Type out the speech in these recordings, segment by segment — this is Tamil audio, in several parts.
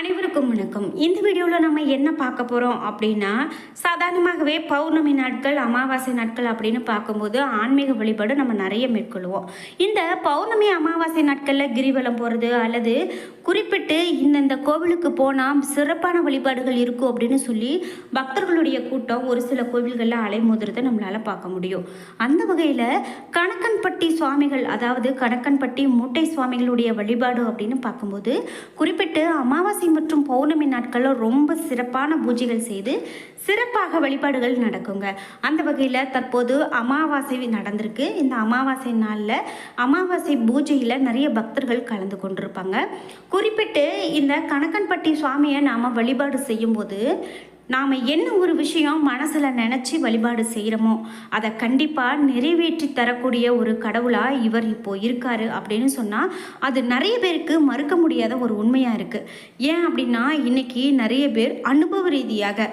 அனைவருக்கும் வணக்கம். இந்த வீடியோவில் நம்ம என்ன பார்க்க போகிறோம் அப்படின்னா சாதாரணமாகவே பௌர்ணமி நாட்கள் அமாவாசை நாட்கள் அப்படின்னு பார்க்கும்போது ஆன்மீக வழிபாடு நம்ம நிறைய மேற்கொள்வோம். இந்த பௌர்ணமி அமாவாசை நாட்களில் கிரிவலம் போகிறது அல்லது குறிப்பிட்டு இந்தந்த கோவிலுக்கு போனால் சிறப்பான வழிபாடுகள் இருக்கும் அப்படின்னு சொல்லி பக்தர்களுடைய கூட்டம் ஒரு சில கோவில்களில் அலைமோதுறதை நம்மளால் பார்க்க முடியும். அந்த வகையில் கணக்கன்பட்டி சுவாமிகள் அதாவது கணக்கன்பட்டி மூட்டை சுவாமிகளுடைய வழிபாடு அப்படின்னு பார்க்கும்போது குறிப்பிட்டு அமாவாசை மற்றும் பௌர்ணமி நாட்களில் ரொம்ப சிறப்பான பூஜைகள் செய்து சிறப்பாக வழிபாடுகள் நடக்குங்க. அந்த வகையில் தற்போது அமாவாசை நடந்திருக்கு. இந்த அமாவாசை நாளில் அமாவாசை பூஜையில் நிறைய பக்தர்கள் கலந்து கொண்டிருப்பாங்க. குறிப்பிட்டு இந்த கணக்கன்பட்டி சுவாமியை நாம் வழிபாடு செய்யும்போது நாம் என்ன ஒரு விஷயம் மனசில் நினச்சி வழிபாடு செய்கிறோமோ அதை கண்டிப்பாக நிறைவேற்றி தரக்கூடிய ஒரு கடவுளாக இவர் இப்போது இருக்காரு அப்படின்னு சொன்னால் அது நிறைய பேருக்கு மறுக்க முடியாத ஒரு உண்மையாக இருக்குது ஏன் அப்படின்னா இன்றைக்கி நிறைய பேர் அனுபவ ரீதியாக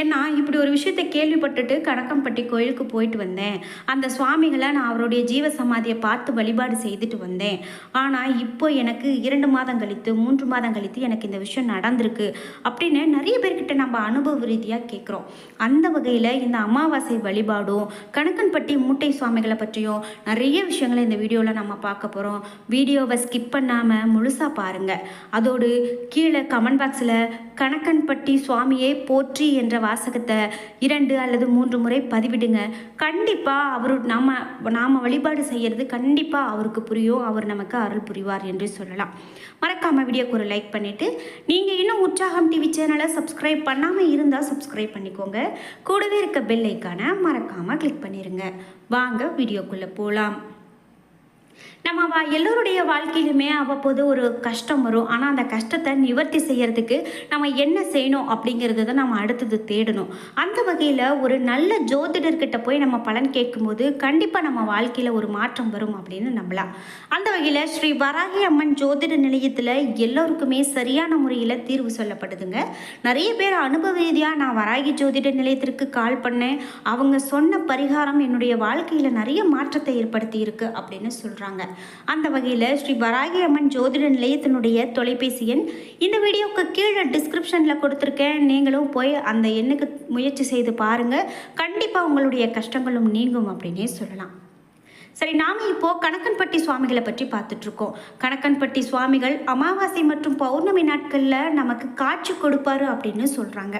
ஏன்னா இப்படி ஒரு விஷயத்தை கேள்விப்பட்டுட்டு கணக்கம்பட்டி கோயிலுக்கு போயிட்டு வந்தேன். அந்த சுவாமிகளை நான் அவருடைய ஜீவ சமாதியை பார்த்து வழிபாடு செய்துட்டு வந்தேன். ஆனால் இப்போ எனக்கு இரண்டு மாதம் கழித்து மூன்று மாதம் கழித்து எனக்கு இந்த விஷயம் நடந்திருக்கு அப்படின்னு நிறைய பேர்கிட்ட நம்ம அனுபவ ரீதியாக கேட்குறோம் அந்த வகையில் இந்த அமாவாசை வழிபாடும் கணக்கன்பட்டி மூட்டை சுவாமிகளை பற்றியும் நிறைய விஷயங்களை இந்த வீடியோவில் நம்ம பார்க்க போகிறோம் வீடியோவை ஸ்கிப் பண்ணாமல் முழுசாக பாருங்கள் அதோடு கீழே கமெண்ட் பாக்ஸில் கணக்கன்பட்டி சுவாமியை போற்றி என்ற வாசகத்தை இரண்டு அல்லது மூன்று முறை பதிவிடுங்க. கண்டிப்பாக அவர் நாம நாம் வழிபாடு செய்கிறது கண்டிப்பாக அவருக்கு புரியும். அவர் நமக்கு அருள் புரிவார் என்று சொல்லலாம். மறக்காமல் வீடியோக்கு ஒரு லைக் பண்ணிவிட்டு நீங்கள் இன்னும் உற்சாகம் டிவி சேனலை சப்ஸ்கிரைப் பண்ணாமல் இருந்தால் சப்ஸ்கிரைப் பண்ணிக்கோங்க. கூடவே இருக்க பெல் ஐக்கானை மறக்காமல் கிளிக் பண்ணிடுங்க வாங்க வீடியோக்குள்ளே போகலாம் நம்ம வா எல்லோருடைய வாழ்க்கையிலுமே அவ்வப்போது ஒரு கஷ்டம் வரும். ஆனால் அந்த கஷ்டத்தை நிவர்த்தி செய்யறதுக்கு நம்ம என்ன செய்யணும் அப்படிங்கிறது தான் நம்ம அடுத்தது தேடணும். அந்த வகையில் ஒரு நல்ல ஜோதிடர்கிட்ட போய் நம்ம பலன் கேட்கும்போது கண்டிப்பாக நம்ம வாழ்க்கையில் ஒரு மாற்றம் வரும் அப்படின்னு நம்பலாம். அந்த வகையில் ஸ்ரீ வராகி அம்மன் ஜோதிட நிலையத்தில் எல்லோருக்குமே சரியான முறையில் தீர்வு சொல்லப்படுதுங்க. நிறைய பேர் அனுபவ ரீதியாக நான் வராகி ஜோதிட நிலையத்திற்கு கால் பண்ணேன். அவங்க சொன்ன பரிகாரம் என்னுடைய வாழ்க்கையில் நிறைய மாற்றத்தை ஏற்படுத்தி இருக்கு அப்படின்னு சொல்கிறாங்க அந்த வகையில் ஸ்ரீ வராகி அம்மன் ஜோதிட நிலையத்தினுடைய தொலைபேசி எண். இந்த வீடியோவுக்கு கீழே டிஸ்கிரிப்ஷனில் கொடுத்துருக்கேன். நீங்களும் போய் அந்த எண்ணுக்கு முயற்சி செய்து பாருங்கள் கண்டிப்பாக உங்களுடைய கஷ்டங்களும் நீங்கும் அப்படின்னே சொல்லலாம். சரி நாம் இப்போது கணக்கன்பட்டி சுவாமிகளை பற்றி பார்த்துட்ருக்கோம். கணக்கன்பட்டி சுவாமிகள் அமாவாசை மற்றும் பௌர்ணமி நாட்களில் நமக்கு காட்சி கொடுப்பாரு அப்படின்னு சொல்கிறாங்க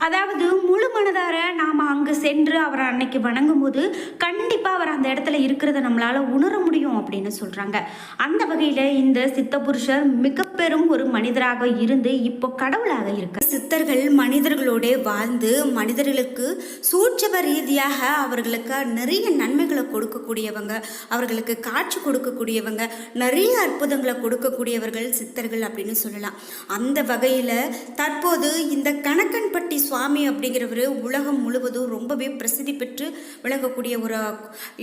அதாவது முழு மனதார நாம் அங்கு சென்று அவரை அன்னைக்கு வணங்கும் போது கண்டிப்பாக அவர் அந்த இடத்துல இருக்கிறத நம்மளால் உணர முடியும் அப்படின்னு சொல்கிறாங்க அந்த வகையில் இந்த சித்த புருஷர் மிக பெரும் ஒரு மனிதராக இருந்து இப்போ கடவுளாக இருக்க சித்தர்கள் மனிதர்களோட வாழ்ந்து மனிதர்களுக்கு சூட்சப ரீதியாக அவர்களுக்கு நிறைய நன்மைகளை கொடுக்கக்கூடியவங்க அவர்களுக்கு காட்சி கொடுக்கக்கூடியவங்க நிறைய அற்புதங்களை கொடுக்கக்கூடியவர்கள் சித்தர்கள் அப்படின்னு சொல்லலாம். அந்த வகையில் தற்போது இந்த கணக்கன்பட்டி சுவாமி அப்படிங்கிறவர் உலகம் முழுவதும் ரொம்பவே பிரசித்தி பெற்று விளங்கக்கூடிய ஒரு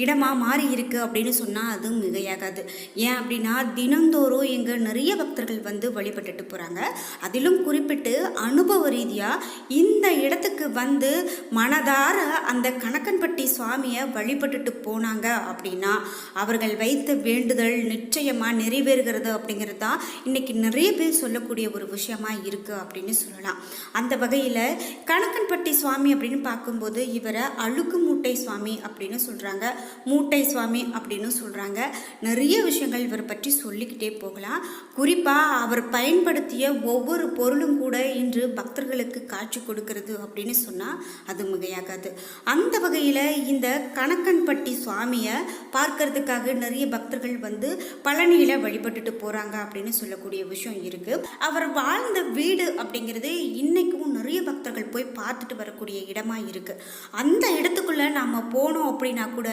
இடமாக மாறி இருக்கு அப்படின்னு சொன்னால் அது மிகையாகாது. ஏன் அப்படின்னா தினந்தோறும் இங்கே நிறைய பக்தர்கள் வந்து வழிபட்டுட்டு போகிறாங்க அதிலும் குறிப்பிட்டு அனுபவ ரீதியாக இந்த இடத்துக்கு வந்து மனதார அந்த கணக்கன்பட்டி சுவாமியை வழிபட்டுட்டு போனாங்க அப்படின்னா அவர்கள் வைத்த வேண்டுதல் நிச்சயமாக நிறைவேறுகிறது அப்படிங்கிறது தான் இன்றைக்கி நிறைய பேர் சொல்லக்கூடிய ஒரு விஷயமா இருக்குது அப்படின்னு சொல்லலாம். அந்த வகையில் கணக்கன்பட்டி சுவாமி அப்படின்னு பார்க்கும்போது இவரை அழுக்கு மூட்டை சுவாமி அப்படின்னு சொல்கிறாங்க மூட்டை சுவாமி அப்படின்னு சொல்கிறாங்க நிறைய விஷயங்கள் இவரை பற்றி சொல்லிக்கிட்டே போகலாம். குறிப்பாக அவர் பயன்படுத்திய ஒவ்வொரு பொருளும் கூட இன்று பக்தர்களுக்கு காட்சி கொடுக்கறது அப்படின்னு சொன்னால் அது மிகையாகாது. அந்த வகையில் இந்த கணக்கன்பட்டி சுவாமியை பார்க்கறதுக்காக நிறைய பக்தர்கள் வந்து பழனியில் வழிபட்டுட்டு போகிறாங்க அப்படின்னு சொல்லக்கூடிய விஷயம் இருக்குது அவர் வாழ்ந்த வீடு அப்படிங்கிறது இன்னைக்கும் நிறைய பக்தர்கள் போய் பார்த்துட்டு வரக்கூடிய இடமா இருக்குது அந்த இடத்துக்குள்ள நம்ம போனோம் அப்படின்னா கூட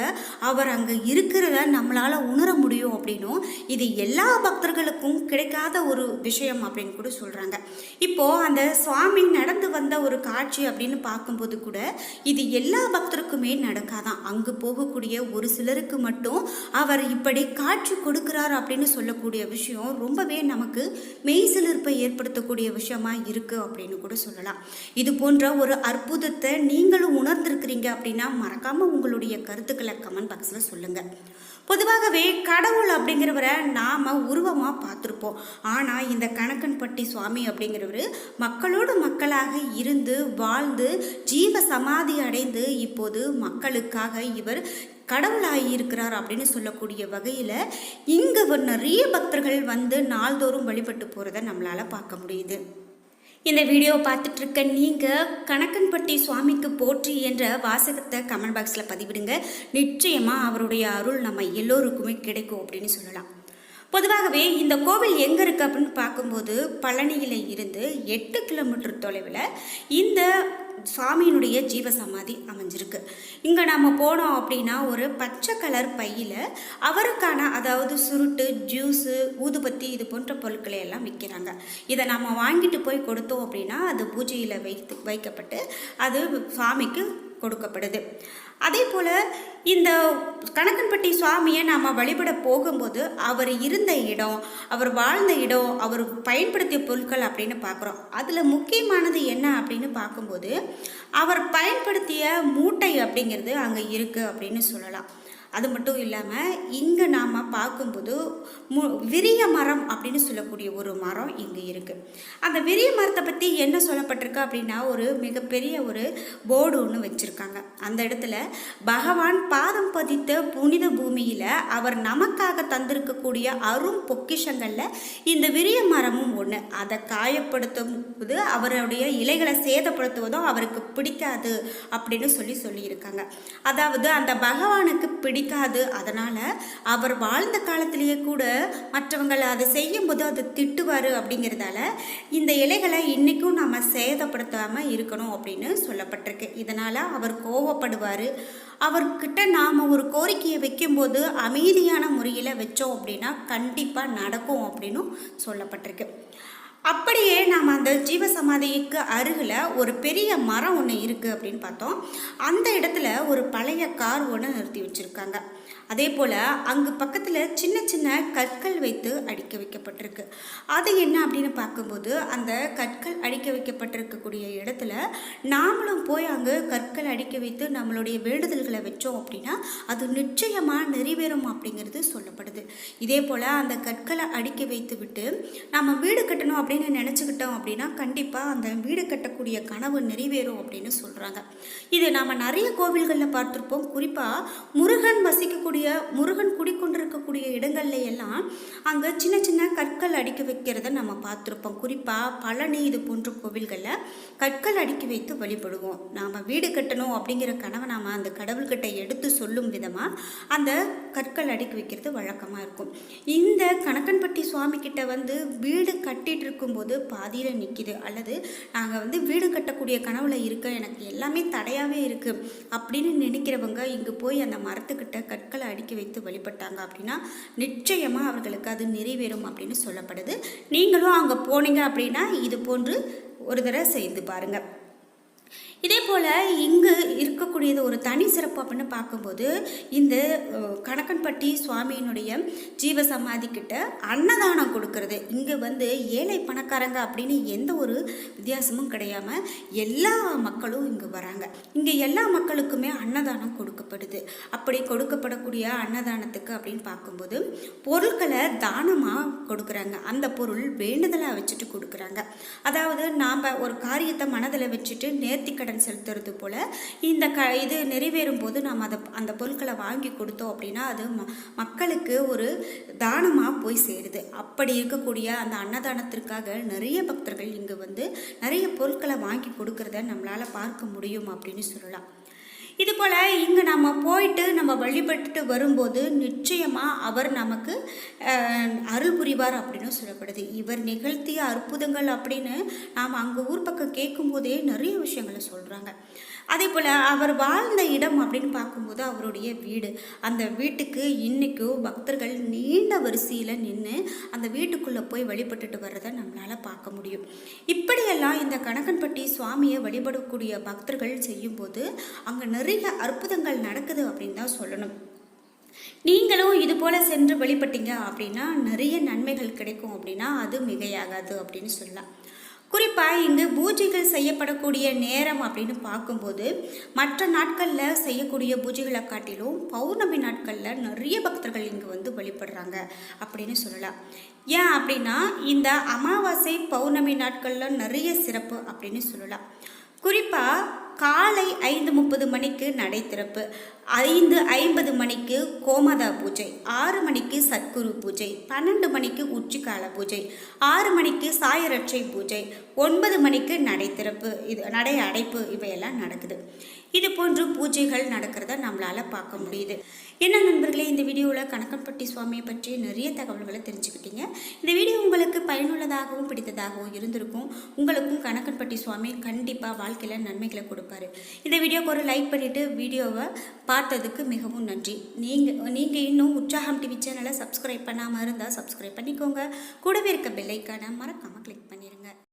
அவர் அங்கே இருக்கிறத நம்மளால் உணர முடியும் அப்படின்னும் இது எல்லா பக்தர்களுக்கும் கிடைக்காத ஒரு விஷயம் அப்படின்னு கூட சொல்கிறாங்க இப்போ அந்த சுவாமி நடந்து வந்த ஒரு காட்சி அப்படின்னு பார்க்கும்போது கூட இது எல்லா பக்தருக்குமே நடக்காதான். அங்கு போகக்கூடிய ஒரு சிலருக்கு மட்டும் அவர் இப்படி காட்சி கொடுக்கிறார் அப்படின்னு சொல்லக்கூடிய விஷயம் ரொம்பவே நமக்கு மெய்சிலிருப்பை ஏற்படுத்தக்கூடிய விஷயமா இருக்கு அப்படின்னு கூட சொல்லலாம். இது போன்ற ஒரு அற்புதத்தை நீங்களும் உணர்ந்திருக்கிறீங்க அப்படின்னா மறக்காம உங்களுடைய கருத்துக்களை கமெண்ட் பாக்ஸில் சொல்லுங்க. பொதுவாகவே கடவுள் அப்படிங்கிறவரை நாம் உருவமாக பார்த்துருப்போம். ஆனால் இந்த கணக்கன்பட்டி சுவாமி அப்படிங்கிறவர் மக்களோடு மக்களாக இருந்து வாழ்ந்து ஜீவ சமாதி அடைந்து இப்போது மக்களுக்காக இவர் கடவுளாகி இருக்கிறார் அப்படின்னு சொல்லக்கூடிய வகையில் இங்கே நிறைய பக்தர்கள் வந்து நாள்தோறும் வழிபட்டு போகிறத நம்மளால் பார்க்க முடியுது. இந்த வீடியோ பார்த்துட்டு இருக்க நீங்கள் கணக்கன்பட்டி சுவாமிக்கு போற்றி என்ற வாசகத்தை கமெண்ட் பாக்ஸில் பதிவிடுங்க. நிச்சயமாக அவருடைய அருள் நம்ம எல்லோருக்குமே கிடைக்கும் அப்படின்னு சொல்லலாம். பொதுவாகவே இந்த கோவில் எங்கே இருக்குது அப்படின்னு பார்க்கும்போது பழனியில் இருந்து எட்டு கிலோமீட்டர் தொலைவில் இந்த சுவாமியினுடைய ஜீவசமாதி அமைஞ்சிருக்கு. இங்கே நம்ம போனோம் அப்படின்னா ஒரு பச்சை கலர் பையில் அவருக்கான அதாவது சுருட்டு ஜூஸு ஊதுபத்தி இது போன்ற பொருட்களை எல்லாம் விற்கிறாங்க இதை நம்ம வாங்கிட்டு போய் கொடுத்தோம் அப்படின்னா அது பூஜையில் வைத்து வைக்கப்பட்டு அது சுவாமிக்கு கொடுக்கப்படுது. அதே போல் இந்த கணக்கன்பட்டி சுவாமியை நாம் வழிபட போகும்போது அவர் இருந்த இடம் அவர் வாழ்ந்த இடம் அவர் பயன்படுத்திய பொருட்கள் அப்படின்னு பார்க்குறோம். அதில் முக்கியமானது என்ன அப்படின்னு பார்க்கும்போது அவர் பயன்படுத்திய மூட்டை அப்படிங்கிறது அங்கே இருக்குது அப்படின்னு சொல்லலாம். அது மட்டும் இல்லாமல் இங்கே நாம் பார்க்கும்போது மு விரிய மரம் அப்படின்னு சொல்லக்கூடிய ஒரு மரம் இங்கே இருக்குது அந்த விரிய மரத்தை பற்றி என்ன சொல்லப்பட்டிருக்கு அப்படின்னா ஒரு மிகப்பெரிய ஒரு போர்டு ஒன்று வச்சுருக்காங்க. அந்த இடத்துல பகவான் பாதம் பதித்த புனித பூமியில் அவர் நமக்காக தந்திருக்கக்கூடிய அரும் பொக்கிஷங்களில் இந்த விரிய மரமும் ஒன்று அதை காயப்படுத்தும் போது அவருடைய இலைகளை சேதப்படுத்துவதும் அவருக்கு பிடிக்காது அப்படின்னு சொல்லி சொல்லியிருக்காங்க. அதாவது அந்த பகவானுக்கு பிடி பிடிக்காது. அதனால் அவர் வாழ்ந்த காலத்திலேயே கூட மற்றவங்களை அதை செய்யும்போது அதை திட்டுவார் அப்படிங்கிறதால இந்த இலைகளை இன்றைக்கும் நாம் சேதப்படுத்தாமல் இருக்கணும் அப்படின்னு சொல்லப்பட்டிருக்கு. இதனால் அவர் கோவப்படுவார். அவர்கிட்ட நாம் ஒரு கோரிக்கையை வைக்கும்போது அமைதியான முறையில் வச்சோம் அப்படின்னா கண்டிப்பாக நடக்கும் அப்படின்னும் சொல்லப்பட்டிருக்கு. அப்படியே நாம் அந்த ஜீவசமாதிக்கு அருகில் ஒரு பெரிய மரம் ஒன்று இருக்குது அப்படின்னு பார்த்தோம். அந்த இடத்துல ஒரு பழைய கார் ஒன்று நிறுத்தி வச்சுருக்காங்க. அதே போல் அங்கு பக்கத்தில் சின்ன சின்ன கற்கள் வைத்து அடிக்க வைக்கப்பட்டிருக்கு. அது என்ன அப்படின்னு பார்க்கும்போது அந்த கற்கள் அடுக்கி வைக்கப்பட்டிருக்கக்கூடிய இடத்துல நாமளும் போய் அங்கே கற்கள் அடுக்கி வைத்து நம்மளுடைய வேண்டுதல்களை வச்சோம் அப்படின்னா அது நிச்சயமாக நிறைவேறும் அப்படிங்கிறது சொல்லப்படுது. இதே போல் அந்த கற்களை அடுக்கி வைத்து விட்டு நம்ம வீடு கட்டணும் அப்படின்னு நினச்சிக்கிட்டோம் அப்படின்னா கண்டிப்பாக அந்த வீடு கட்டக்கூடிய கனவு நிறைவேறும் அப்படின்னு சொல்கிறாங்க இது நாம் நிறைய கோவில்களில் பார்த்துருப்போம். குறிப்பாக முருகன் வசிக்கக்கூடிய முருகன் குடிக்கொண்டிருக்கக்கூடிய இடங்கள்ல எல்லாம் அங்கே சின்ன சின்ன கற்கள் அடுக்கி வைக்கிறத நம்ம பார்த்துருப்போம். குறிப்பாக பழனி இது போன்ற கோவில்களில் கற்கள் அடுக்கி வைத்து வழிபடுவோம். நாம் வீடு கட்டணும் அப்படிங்கிற கனவை நாம் அந்த கடவுள்கிட்ட எடுத்து சொல்லும் விதமாக அந்த கற்கள் அடுக்கி வைக்கிறது வழக்கமாக இருக்கும். இந்த கணக்கன்பட்டி சுவாமி கிட்ட வந்து வீடு கட்டிட்டு இருக்கும்போது பாதியில் நிற்கிது அல்லது நாங்கள் வந்து வீடு கட்டக்கூடிய கனவுல இருக்க எனக்கு எல்லாமே தடையாகவே இருக்குது அப்படின்னு நினைக்கிறவங்க இங்கே போய் அந்த மரத்துக்கிட்ட கற்களை அடுக்கி வைத்து வழிபட்டாங்க அப்படின்னா நிச்சயமாக அவர்களுக்கு அது நிறைவேறும் அப்படின்னு சொல்லப்படுது. நீங்களும் அங்கே போனீங்க அப்படின்னா இது போன்று ஒரு தடவை செய்து பாருங்கள் இதே போல் இங்கு இருக்கக்கூடியது ஒரு தனி சிறப்பு அப்படின்னு பார்க்கும்போது இந்த கணக்கன்பட்டி சுவாமியினுடைய ஜீவ சமாதிக்கிட்ட அன்னதானம் கொடுக்கறது. இங்கே வந்து ஏழை பணக்காரங்க அப்படின்னு எந்த ஒரு வித்தியாசமும் கிடையாம எல்லா மக்களும் இங்கே வராங்க. இங்கே எல்லா மக்களுக்குமே அன்னதானம் கொடுக்கப்படுது. அப்படி கொடுக்கப்படக்கூடிய அன்னதானத்துக்கு அப்படின்னு பார்க்கும்போது பொருட்களை தானமாக கொடுக்குறாங்க. அந்த பொருள் வேண்டுதலாக வச்சுட்டு கொடுக்குறாங்க. அதாவது நாம் ஒரு காரியத்தை மனதில் வச்சுட்டு நேர்த்தி கடன் செலுத்துறது போல் இந்த க இது நிறைவேறும் போது நாம் அதை அந்த பொருட்களை வாங்கி கொடுத்தோம் அப்படின்னா அது ம மக்களுக்கு ஒரு தானமாக போய் சேருது. அப்படி இருக்கக்கூடிய அந்த அன்னதானத்திற்காக நிறைய பக்தர்கள் இங்கே வந்து நிறைய பொருட்களை வாங்கி கொடுக்கறத நம்மளால் பார்க்க முடியும் அப்படின்னு சொல்லலாம். இது போல் இங்கே நம்ம போயிட்டு நம்ம வழிபட்டுட்டு வரும்போது நிச்சயமாக அவர் நமக்கு அருள் புரிவார் அப்படின்னு சொல்லப்படுது. இவர் நிகழ்த்திய அற்புதங்கள் அப்படின்னு நாம் அங்கே ஊர் பக்கம் கேட்கும்போதே நிறைய விஷயங்களை சொல்கிறாங்க அதே போல் அவர் வாழ்ந்த இடம் அப்படின்னு பார்க்கும்போது அவருடைய வீடு. அந்த வீட்டுக்கு இன்றைக்கும் பக்தர்கள் நீண்ட வரிசையில் நின்று அந்த வீட்டுக்குள்ளே போய் வழிபட்டுட்டு வர்றதை நம்மளால் பார்க்க முடியும். இப்படியெல்லாம் இந்த கணக்கன்பட்டி சுவாமியை வழிபடக்கூடிய பக்தர்கள் செய்யும்போது அங்கே நிறைய அற்புதங்கள் நடக்குது அப்படின்னு தான் சொல்லணும். நீங்களும் இது போல் சென்று வழிபட்டீங்க அப்படின்னா நிறைய நன்மைகள் கிடைக்கும் அப்படின்னா அது மிகையாகாது அப்படின்னு சொல்லலாம். குறிப்பாக இங்கு பூஜைகள் செய்யப்படக்கூடிய நேரம் அப்படின்னு பார்க்கும்போது மற்ற நாட்களில் செய்யக்கூடிய பூஜைகளை காட்டிலும் பௌர்ணமி நாட்களில் நிறைய பக்தர்கள் இங்கே வந்து வழிபடுறாங்க அப்படின்னு சொல்லலாம். ஏன் அப்படின்னா இந்த அமாவாசை பௌர்ணமி நாட்களில் நிறைய சிறப்பு அப்படின்னு சொல்லலாம். குறிப்பாக காலை ஐந்து முப்பது மணிக்கு நடை திறப்பு ஐந்து ஐம்பது மணிக்கு கோமதா பூஜை ஆறு மணிக்கு சத்குரு பூஜை பன்னெண்டு மணிக்கு உச்சிக்கால பூஜை ஆறு மணிக்கு சாயரட்சை பூஜை ஒன்பது மணிக்கு நடை திறப்பு. இது நடை அடைப்பு இவையெல்லாம் நடக்குது. இது போன்று பூஜைகள் நடக்கிறத நம்மளால் பார்க்க முடியுது. என்ன நண்பர்களே இந்த வீடியோவில் கணக்கன்பட்டி சுவாமியை பற்றி நிறைய தகவல்களை தெரிஞ்சுக்கிட்டீங்க. இந்த வீடியோ உங்களுக்கு பயனுள்ளதாகவும் பிடித்ததாகவும் இருந்திருக்கும். உங்களுக்கும் கணக்கன்பட்டி சுவாமி கண்டிப்பாக வாழ்க்கையில் நன்மைகளை கொடுப்பாரு. இந்த வீடியோக்கு ஒரு லைக் பண்ணிவிட்டு வீடியோவை பார்த்ததுக்கு மிகவும் நன்றி. நீங்கள் நீங்கள் இன்னும் உற்சாகம் டிவி சேனலை சப்ஸ்கிரைப் பண்ணாமல் இருந்தால் சப்ஸ்கிரைப் பண்ணிக்கோங்க. கூடவே இருக்க பெல்லைக்கான மறக்காமல் கிளிக் பண்ணிடுங்க